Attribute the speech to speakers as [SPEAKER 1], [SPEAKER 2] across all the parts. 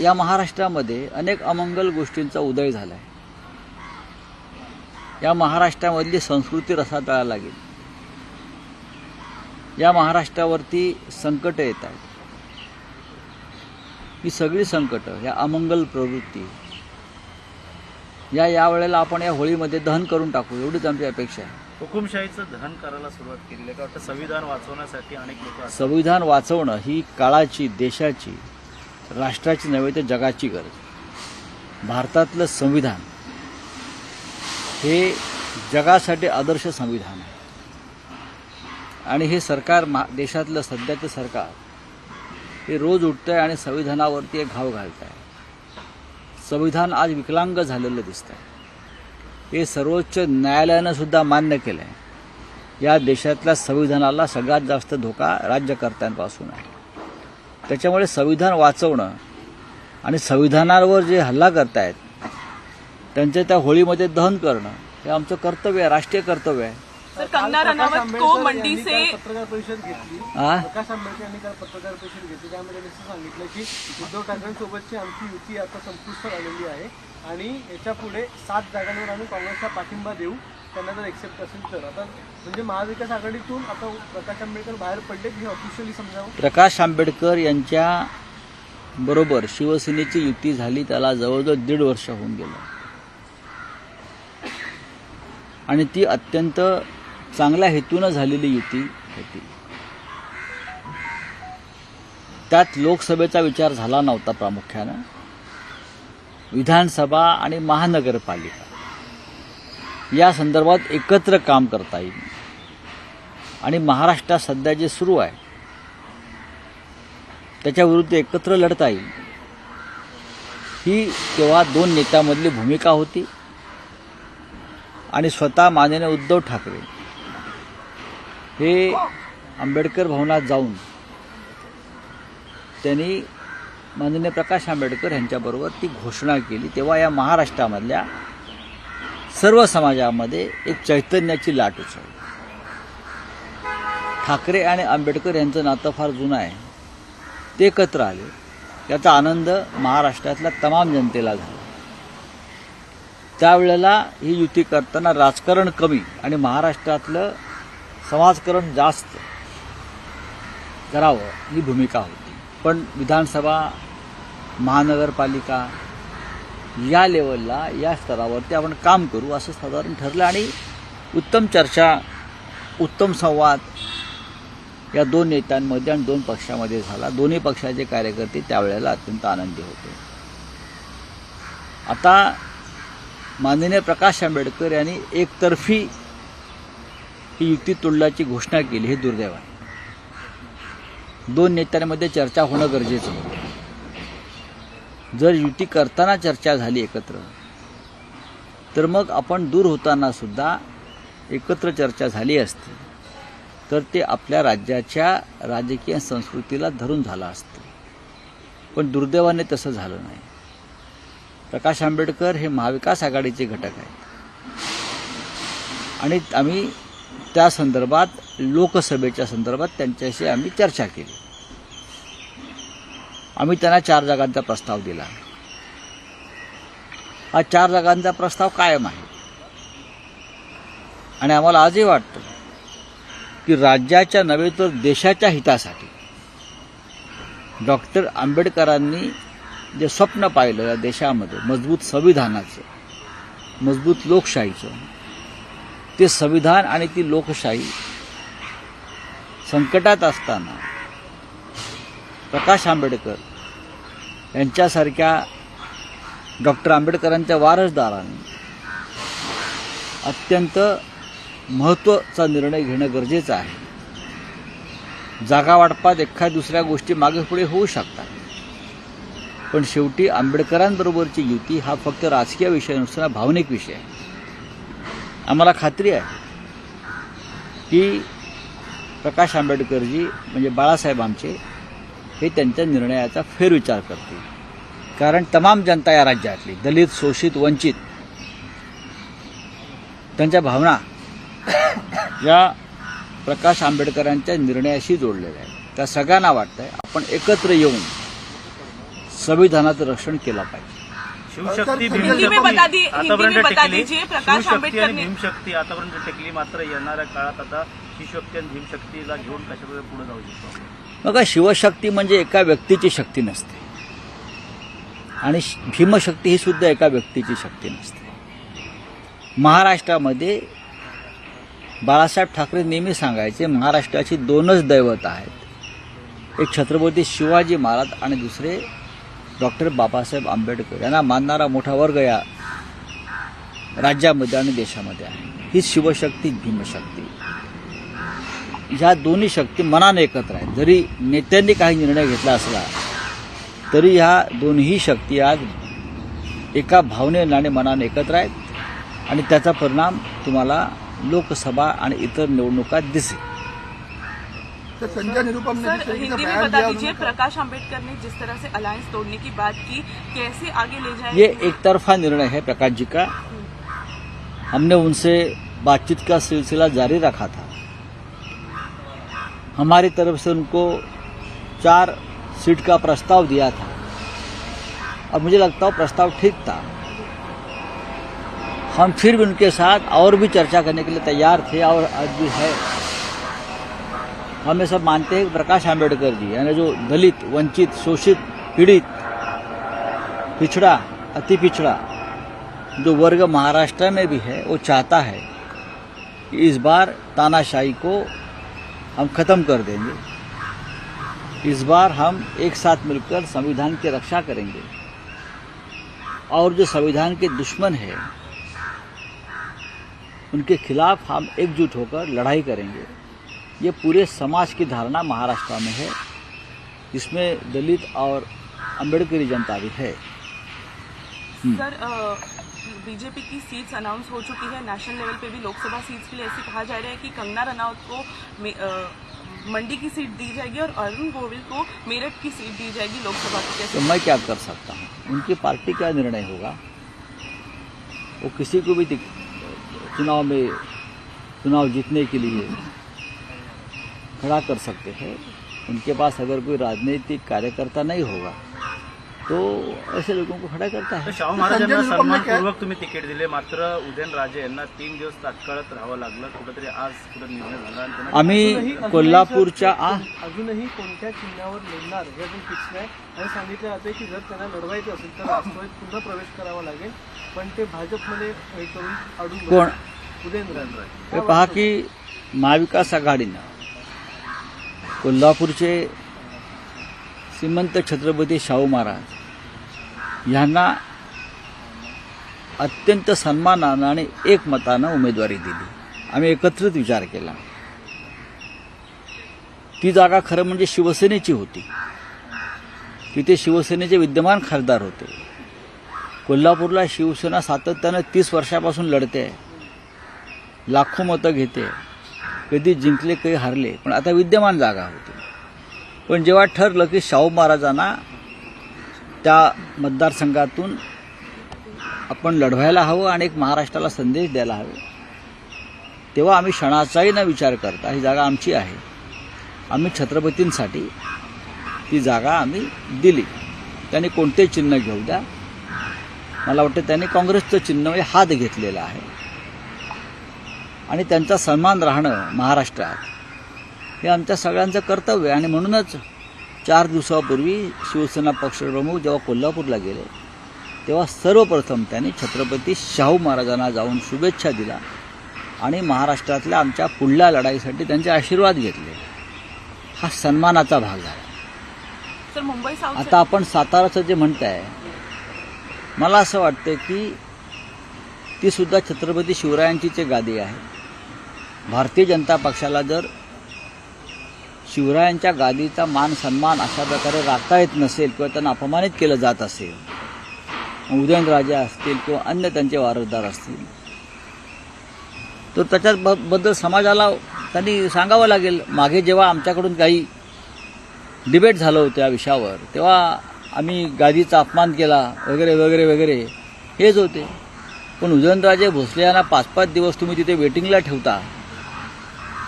[SPEAKER 1] या महाराष्ट्रामध्ये अनेक अमंगल गोष्टींचा उदय झाला आहे या महाराष्ट्रामधली संस्कृती रसातळाला लागेल. या महाराष्ट्रावरती संकट येत आहेत. ही सगळी संकटं या अमंगल प्रवृत्ती या यावेळेला आपण या होळीमध्ये दहन करून टाकू एवढीच आमची अपेक्षा आहे.
[SPEAKER 2] हुकुमशाहीचं दहन करायला सुरुवात केलेली आहे का संविधान वाचवण्यासाठी अनेक लोक
[SPEAKER 1] संविधान वाचवणं ही काळाची देशाची राष्ट्राची नव्हे तर जगाची गरज. भारतातलं संविधान हे जगासाठी आदर्श संविधान आहे. आणि हे सरकार मा देशातलं सध्याचं सरकार हे रोज उठतंय आणि संविधानावरती एक घाव घालत आहे संविधान आज विकलांग झालेलं दिसतं आहे हे सर्वोच्च न्यायालयानं सुद्धा मान्य केलं आहे या देशातल्या संविधानाला सगळ्यात जास्त धोका राज्यकर्त्यांपासून आहे. त्याच्यामुळे संविधान वाचवणं आणि संविधानावर जे हल्ला करतायत त्यांचं त्या होळीमध्ये दहन करणं हे आमचं कर्तव्य आहे राष्ट्रीय कर्तव्य आहे.
[SPEAKER 3] सर कंगना रनावत को मंडी से
[SPEAKER 4] पत्रकार परिषद घेतली? प्रकाश आंबेडकर यांनी काल पत्रकार परिषद घेतली. त्यामध्ये त्यांनी असं सांगितलं की उद्धव ठाकरेंसोबतची आमची युती आता संपुष्टात आलेली आहे आणि याच्यापुढे सात जागांवर आम्ही काँग्रेसचा पाठिंबा देऊ. त्यांना जर एक्सेप्ट असेल तर. आता म्हणजे महाविकास आघाडीतून आता प्रकाश आंबेडकर बाहेर पडले हे ऑफिशियली समजावं?
[SPEAKER 1] प्रकाश आंबेडकर यांच्या बरोबर शिवसेनेची युती झाली त्याला जवळजवळ दीड वर्ष होऊन गेलं. आणि ती अत्यंत चांगल्या हेतूनं झालेली युती होती. त्यात लोकसभेचा विचार झाला नव्हता प्रामुख्यानं. विधानसभा आणि महानगरपालिका. या संदर्भात एकत्र काम करता येईल. आणि महाराष्ट्रात सध्या जे सुरू आहे त्याच्याविरुद्ध एकत्र लढता येईल. ही तेव्हा दोन नेत्यामधली भूमिका होती आणि स्वतः माननीय उद्धव ठाकरे हे आंबेडकर भवनात जाऊन त्यांनी माननीय प्रकाश आंबेडकर यांच्याबरोबर ती घोषणा केली. तेव्हा या महाराष्ट्रामधल्या सर्व समाजामध्ये एक चैतन्याची लाट उसळली. ठाकरे आणि आंबेडकर यांचं नातं फार जुनं आहे. ते एकत्र आले. याचा आनंद महाराष्ट्रातल्या तमाम जनतेला झाला. त्यावेळेला ही युती करताना राजकारण कमी आणि महाराष्ट्रातलं समाजकरण जास्त. करावं ही भूमिका होती. पण विधानसभा महानगरपालिका या लेवलला या स्तरावरती आपण काम करू असं साधारण ठरलं. आणि उत्तम चर्चा उत्तम संवाद या दोन नेत्यांमध्ये आणि दोन पक्षामध्ये झाला. दोन्ही पक्षाचे कार्यकर्ते त्यावेळेला अत्यंत आनंदी होते. आता माननीय प्रकाश आंबेडकर यांनी एकतर्फी ही युती तोडल्याची घोषणा केली. हे दुर्दैव आहे. दोन नेत्यांमध्ये चर्चा होणं गरजेचं होतं. जर युती करताना चर्चा झाली एकत्र तर मग आपण दूर होताना सुद्धा एकत्र चर्चा झाली असते. तर ते आपल्या राज्याच्या राजकीय संस्कृतीला धरून झालं असतं. पण दुर्दैवाने तसं झालं नाही. प्रकाश आंबेडकर हे महाविकास आघाडीचे घटक आहेत. आणि आम्ही त्या संदर्भात लोकसभेच्या संदर्भात त्यांच्याशी आम्ही चर्चा केली. आम्ही त्यांना चार जागांचा प्रस्ताव दिला. हा चार जागांचा प्रस्ताव कायम आहे. आणि आम्हाला आजही वाटतं की राज्याच्या नव्हे तर देशाच्या हितासाठी डॉक्टर आंबेडकरांनी जे स्वप्न पाहिलं या देशामध्ये मजबूत संविधानाचं मजबूत लोकशाहीचं ते संविधान आणि ती लोकशाही संकटात असताना प्रकाश आंबेडकर यांच्यासारख्या डॉक्टर आंबेडकरांच्या वारसदारांनी अत्यंत महत्त्वाचा निर्णय घेणं गरजेचं आहे. जागा वाटपात एखाद्या दुसऱ्या गोष्टी मागे पुढे होऊ शकतात. पण शेवटी आंबेडकरांबरोबरची युती हा फक्त राजकीय विषय नसताना भावनिक विषय आहे. आम्हाला खात्री आहे की प्रकाश आंबेडकरजी म्हणजे बाळासाहेब आमचे हे त्यांच्या निर्णयाचा फेरविचार करतील कारण तमाम जनता या राज्यातली दलित शोषित वंचित त्यांच्या भावना या प्रकाश आंबेडकरांच्या निर्णयाशी जोडलेल्या आहेत. त्या सगळ्यांना वाटतंय आपण एकत्र येऊन संविधानाचं रक्षण केलं पाहिजे.
[SPEAKER 2] शिवशक्ती
[SPEAKER 3] हिंदी में बता दी- हिंदी में
[SPEAKER 2] आतापर्यंत
[SPEAKER 3] बता
[SPEAKER 2] टिकली शिवशक्ती आणि भीमशक्ती आतापर्यंत टिकली. मात्र येणाऱ्या काळात आता शिवशक्ती आणि भीमशक्तीला घेऊन कशाप्रकारे पुढे जाऊ शकतो
[SPEAKER 1] बघा शिवशक्ती म्हणजे एका व्यक्तीची शक्ती नसते. आणि भीमशक्ती ही सुद्धा एका व्यक्तीची शक्ती नसते. महाराष्ट्रामध्ये बाळासाहेब ठाकरे नेहमी सांगायचे महाराष्ट्राची दोनच दैवत आहेत. एक छत्रपती शिवाजी महाराज आणि दुसरे डॉक्टर बाबासाहेब आंबेडकर. यांना मानणारा मोठा वर्ग या राज्यामध्ये आणि देशामध्ये आहे. ही शिवशक्ती भीमशक्ती. ह्या दोन्ही शक्ती मनाने एकत्र आहेत. जरी नेत्यांनी काही निर्णय घेतला असला तरी ह्या दोन्ही शक्ती आज एका भावनेने आणि मनाने एकत्र आहेत आणि त्याचा परिणाम तुम्हाला लोकसभा आणि इतर निवडणुकात दिसेल.
[SPEAKER 5] तो संजय निरुपम ने
[SPEAKER 3] सर
[SPEAKER 5] जिस तरीके
[SPEAKER 3] हिंदी
[SPEAKER 5] का
[SPEAKER 3] में
[SPEAKER 5] बयान
[SPEAKER 3] बता
[SPEAKER 5] दिया
[SPEAKER 3] दीजिए
[SPEAKER 5] उन्होंने
[SPEAKER 3] प्रकाश आंबेडकर ने जिस तरह से अलायंस तोड़ने की बात की कैसे आगे ले जाए?
[SPEAKER 1] ये एक तरफा निर्णय है प्रकाश जी का। हमने उनसे बातचीत का सिलसिला जारी रखा था। हमारी तरफ़ से उनको चार सीट का प्रस्ताव दिया था। और मुझे लगता है प्रस्ताव ठीक था। हम फिर भी उनके साथ और भी चर्चा करने के लिए तैयार थे और आज भी है। हम ये सब मानते हैं कि प्रकाश आंबेडकर जी, यानी जो दलित, वंचित, शोषित, पीड़ित, पिछड़ा, अति पिछड़ा, जो वर्ग महाराष्ट्र में भी है, वो चाहता है कि इस बार तानाशाही को हम खत्म कर देंगे। इस बार हम एक साथ मिलकर संविधान की रक्षा करेंगे। और जो संविधान के दुश्मन है, उनके खिलाफ हम एकजुट होकर लड़ाई करेंगे। ये पूरे समाज की धारणा महाराष्ट्र में है, जिसमें दलित और अम्बेडकरी जनता भी है।
[SPEAKER 3] सर बीजेपी की सीट्स अनाउंस हो चुकी है। नेशनल लेवल पे भी लोकसभा सीट्स के लिए ऐसे कहा जा रहा है कि कंगना रनौत को मंडी की सीट दी जाएगी और अरुण गोविल को मेरठ की सीट दी जाएगी लोकसभा की।
[SPEAKER 1] तो मैं क्या कर सकता हूँ? उनकी पार्टी का निर्णय होगा? वो किसी को भी चुनाव में चुनाव जीतने के लिए खड़ा कर सकते हैं। उनके पास अगर कोई राजनीतिक कार्यकर्ता नहीं होगा तो ऐसे लोगों को खड़ा करता है।
[SPEAKER 2] शाहू महाराजांना सन्मानपूर्वक तुम्ही तिकीट दिले मात्र उदयनराजे यांना तीन दिवस तात्काळात राहावं लागलं. कुठेतरी आज कुठे निर्णय झाला
[SPEAKER 1] आम्ही कोल्हापूरच्या
[SPEAKER 4] अजूनही कोणत्या चिन्हावर लढणार हे अजून फिक्स नाही. आणि सांगितलं जाते की जर त्यांना लढवायचं असेल तर राष्ट्रवादीत पुन्हा प्रवेश करावा लागेल. पण ते भाजपमध्ये हे करून अडून
[SPEAKER 1] कोण?
[SPEAKER 4] उदयनराजे.
[SPEAKER 1] हे पहा की महाविकास आघाडीनं कोल्हापूरचे श्रीमंत छत्रपती शाहू महाराज यांना अत्यंत सन्मानानं आणि एकमतानं उमेदवारी दिली. आम्ही एकत्रित विचार केला. ती जागा खरं म्हणजे शिवसेनेची होती. तिथे शिवसेनेचे विद्यमान खासदार होते. कोल्हापूरला शिवसेना सातत्यानं तीस वर्षापासून लढते. आहे लाखो मतं घेते. कधी जिंकले कधी हारले. पण आता विद्यमान जागा होती. पण जेव्हा ठरलं की शाहू महाराजांना त्या मतदारसंघातून आपण लढवायला हवं आणि एक महाराष्ट्राला संदेश द्यायला हवे. तेव्हा आम्ही क्षणाचाही न विचार करता ही जागा आमची आहे. आम्ही छत्रपतींसाठी ती जागा आम्ही दिली. त्यांनी कोणते चिन्ह घेऊ द्या. मला वाटतं त्यांनी काँग्रेसचं चिन्ह म्हणजे हात घेतलेला आहे. आणि त्यांचा सन्मान राहणं महाराष्ट्रात हे आमच्या सगळ्यांचं कर्तव्य आहे आणि म्हणूनच चार दिवसापूर्वी शिवसेना पक्षप्रमुख जेव्हा कोल्हापूरला गेले तेव्हा सर्वप्रथम त्यांनी छत्रपती शाहू महाराजांना जाऊन शुभेच्छा दिला आणि महाराष्ट्रातल्या आमच्या पुढल्या लढाईसाठी त्यांचे आशीर्वाद घेतले. हा सन्मानाचा भाग झाला. आता आपण साताराचं जे म्हणताय मला असं वाटतं की ती सुद्धा छत्रपती शिवरायांचीच गादी आहे. भारतीय जनता पक्षाला जर शिवरायांच्या गादीचा मान सन्मान अशा प्रकारे राखता येत नसेल किंवा त्यांना अपमानित केलं जात असेल उदयनराजे असतील किंवा अन्य त्यांचे वारसदार असतील तर त्याच्यात ब- बद्दल समाजाला त्यांनी सांगावं लागेल. मागे जेव्हा आमच्याकडून काही डिबेट झालं होतं या विषयावर तेव्हा आम्ही गादीचा अपमान केला वगैरे वगैरे वगैरे हेच होते. पण उदयनराजे भोसले यांना पाच पाच दिवस तुम्ही तिथे वेटिंगला ठेवता.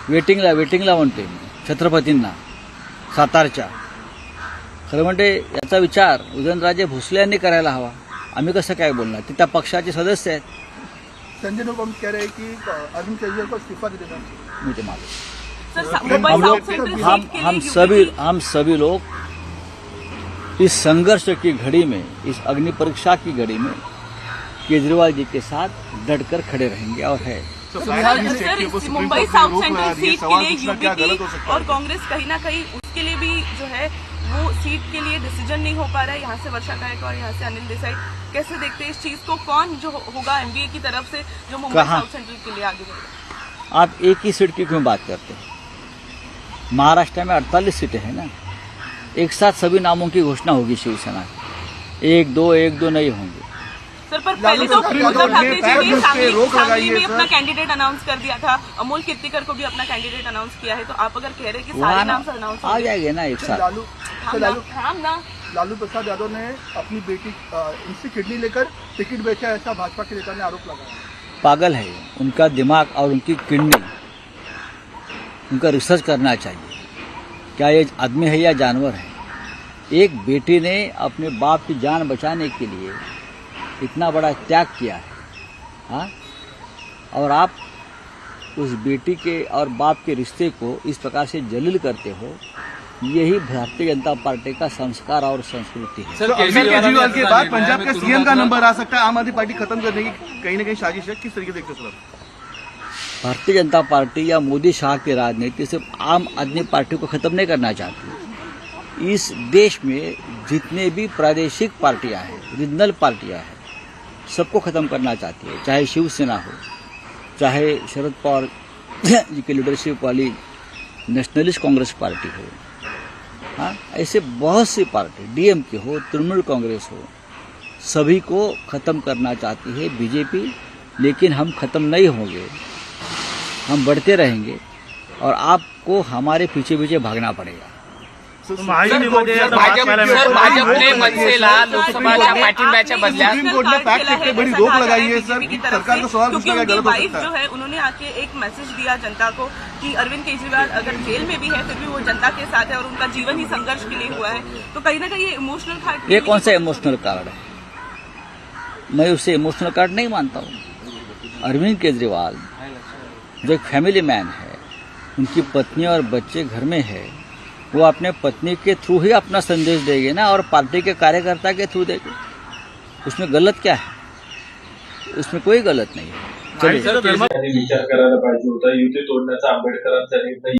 [SPEAKER 1] वेटिंगला वेटिंगला म्हणते मी. छत्रपतींना सातारच्या. खरं म्हणजे याचा विचार उदयनराजे भोसले यांनी करायला हवा. आम्ही कसं काय बोलणार? ते त्या पक्षाचे सदस्य आहेत.
[SPEAKER 5] संजय निरुपम कह रहे हैं कि अरविंद केजरीवाल को इस्तीफा दे देना
[SPEAKER 1] हम लोग हम सभी हम सभी लोग इस संघर्ष की घड़ी में इस अग्नि परीक्षा की घड़ी में केजरीवाल जी के साथ डटकर खड़े रहेंगे और है।
[SPEAKER 3] Sir sir, Mumbai south central seat के लिए यूपी और कांग्रेस कहीं ना कहीं उसके लिए भी जो है वो सीट के लिए डिसीज़न नहीं हो पा रहा है। यहाँ से वर्षा गायकवाड़ यहाँ से अनिल देसाई। कैसे देखते हैं इस चीज़ को? कौन जो होगा एमबीए की तरफ़ से जो मुंबई साउथ सेंट्रल के लिए आगे बढ़ेगा?
[SPEAKER 1] आप एक ही सीट की क्यों बात करते हैं? महाराष्ट्र में 48 सीटें हैं ना? एक साथ सभी नामों की घोषणा होगी शिवसेना की। एक दो एक दो नहीं होंगे।
[SPEAKER 3] सर पर पहले तो उद्धव ठाकरे जी ने सांगली
[SPEAKER 5] है,
[SPEAKER 3] में अपना कैंडिडेट अनाउंस कर दिया था। अमोल कीर्तिकर को भी अपना कैंडिडेट अनाउंस किया है। तो आप अगर कह रहे हैं कि सारे नाम अनाउंस
[SPEAKER 1] आ जाएँगे ना एक साथ।
[SPEAKER 5] लालू
[SPEAKER 3] हम ना
[SPEAKER 5] लालू प्रसाद यादव ने अपनी बेटी अ, किडनी लेकर टिकट बेचा ऐसा भाजपा के नेता ने आरोप लगाया।
[SPEAKER 1] पागल है उनका दिमाग और उनकी किडनी। उनका रिसर्च करना चाहिए। क्या ये आदमी है या जानवर है? एक बेटी ने अपने बाप की जान बचाने के लिए इतना बड़ा त्याग किया है हाँ? और आप उस बेटी के और बाप के रिश्ते को इस प्रकार से जलील करते हो यही भारतीय जनता पार्टी का संस्कार और संस्कृति है।
[SPEAKER 6] सर अरविंद केजरीवाल के बाद पंजाब का सीएम का नंबर आ सकता है आम आदमी पार्टी खत्म करने की कहीं ना कहीं साजिश है। किस तरीके देखते सर
[SPEAKER 1] भारतीय जनता पार्टी या मोदी शाह की राजनीति सिर्फ़ आम आदमी पार्टी को खत्म नहीं करना चाहती। इस देश में जितने भी प्रादेशिक पार्टियाँ हैं रीजनल पार्टियाँ हैं सबको खत्म करना चाहती है, चाहे शिवसेना हो, चाहे शरद पवार जी की लीडरशिप वाली नेशनलिस्ट कांग्रेस पार्टी हो। हाँ ऐसे बहुत सी पार्टी, डीएम के हो, तृणमूल कांग्रेस हो, सभी को खत्म करना चाहती है बीजेपी, लेकिन हम खत्म नहीं होंगे। हम बढ़ते रहेंगे और आपको हमारे पीछे पीछे भागना पड़ेगा।
[SPEAKER 7] भाजपने मनसेला पाठिंब्याच्या बदल्यात
[SPEAKER 6] बड़ी रोक लगाई है सर। सरकार का सवाल
[SPEAKER 3] क्योंकि
[SPEAKER 6] पूछना क्या गलत हो
[SPEAKER 3] जो
[SPEAKER 6] है।
[SPEAKER 3] है उन्होंने आके एक मैसेज दिया जनता को कि अरविंद केजरीवाल अगर जेल में भी है फिर भी वो जनता के साथ है और उनका जीवन ही संघर्ष के लिए हुआ है। तो कहीं ना कहीं ये इमोशनल कार्ड
[SPEAKER 1] ये कौन सा इमोशनल कार्ड है? मैं उसे इमोशनल कार्ड नहीं मानता हूँ। अरविंद केजरीवाल जो एक फैमिली मैन है उनकी पत्नी और बच्चे घर में है वो अपने पत्नी के थ्रू ही अपना संदेश देंगे ना और पार्टी के कार्यकर्ता के थ्रू देंगे। उसमें गलत क्या है? उसमें कोई गलत नहीं है।
[SPEAKER 8] विचार करायला पाहिजे होता. युती तोडण्याचा आंबेडकरांचा निर्णय